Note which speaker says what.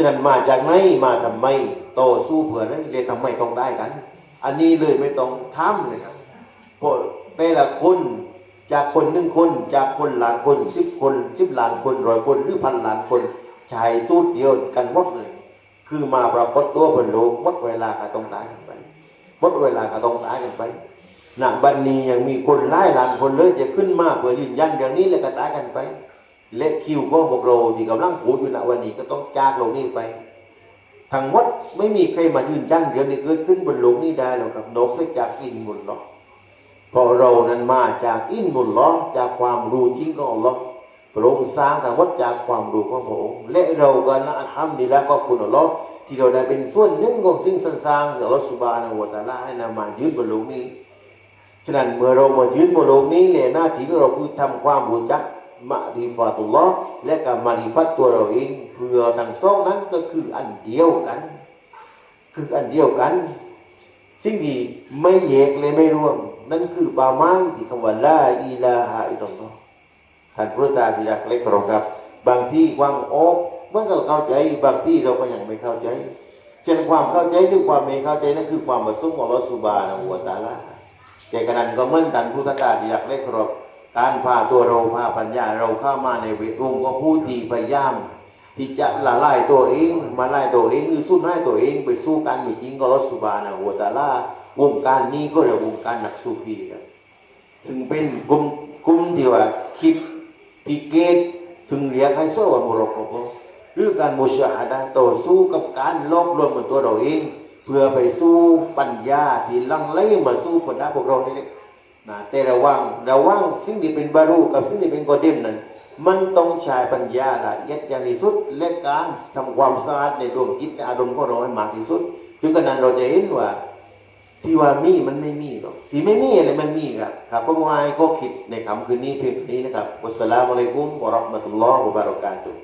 Speaker 1: ฉะนั้นมาจากไหนมาทำไมต่อสู้เพื่ออะไรเลยทำไมต้องได้กัน อันนี้เลยไม่ต้องทำเลยครับเพราะแต่ละคนจากคนหนึ่งคนจากคนหลานคนสิบคนสิบหลานคนร้อยคนหรือพันหลานคนชายสูตรเดียวกันหมดเลย คือมาปรากฏตัวบนโลกหมดเวลาก็ต้องตายกันไปหมดเวลาก็ต้องตายกันไปหนักบันนี้ยังมีคนหลายล้านคนเลยจะขึ้นมาเพื่อยืนยันอย่างนี้แล้วก็ตายกันไป และคิวของพวกเราที่กำลังพูดอยู่ณวันนี้ก็ต้องจากโลกนี้ไปทั้งหมดไม่มีใครมายืนยันเรื่องนี้เกิดขึ้นบนโลกนี้ได้หรอกครับนอกจากอินมุลลอเพราะเรานั้นมาจากอินมุลลอจากความรู้จริงของอัลลอฮ์พระองค์สร้างทั้งหมดจากความรู้ของพระองค์และเราก็นะอัลฮัมดุลิลละก็คุณอัลลอฮ์ที่เราได้เป็นส่วนหนึ่งของสิ่งสร้างที่อัลลอฮ์สุบานะวะตาลาให้นำมายืนบนโลกนี้ฉะนั้นเมื่อเรามายืนบนโลกนี้เนี่ยหน้าที่ของเราคือทำความรู้จัก มาริฟาตุลลอฮ์และกับมาริฟัตตัวเราเองเพื่อทั้งสองนั้นก็คืออันเดียวกัน คืออันเดียวกัน สิ่งที่ไม่แยกเลยไม่รวม นั่นคือบาไม้ที่คำว่าลาอิลาฮะอิลลอฮ์ท่านพระตาสิรักเล็กครับครับ บางที่วางออกมันก็เข้าใจบางที่เราก็ยังไม่เข้าใจฉะนั้นความเข้าใจหรือความไม่เข้าใจนั่นคือความประสงค์ของอัลอฮ์สุบานะฮูวะตาลาแต่กระนั้นก็เหมือนกันพุทธกาลที่อยากเล็กครับ การพาตัวเราพาปัญญาเราเข้ามาในเวทวงก็ผู้ดีพยายาม ที่จะละลายตัวเองมาไล่ตัวเองหรือสู้ให้ตัวเองไปสู้กันมีจริงก็รสสุบานะหัวตาล่าวงการนี้ก็เรียกวงการนักสูฟีครับซึ่งเป็นกลุ่มกลุ่มที่ว่าคิดพิเกตถึงเรียกให้สู้ว่ามุรกโกหรือการมุชาดะต่อสู้กับการลบลวนบนตัวเราเอง เพื่อไปสู้ปัญญาที่ลังไหลมาสู้คนได้พวกเรานี่แหละ นะแต่ระวังระวังสิ่งที่เป็นบารูกับสิ่งที่เป็นกอเดมนั้น มันต้องใช้ปัญญาละเอียดอย่างที่สุด และการทำความสะอาดในดวงจิตอารมณ์ของเราให้มากที่สุดจนกระนั้นเราจะเห็นว่า ที่ว่ามีมันไม่มีหรอกที่ไม่มีอะไรมันมีครับครับก็วายข้อคิดในคำคืนนี้เพียงเท่านี้นะครับวัสสลามุอะลัยกุมวะเราะห์มะตุลลอฮ์วะบะเราะกาตุฮ์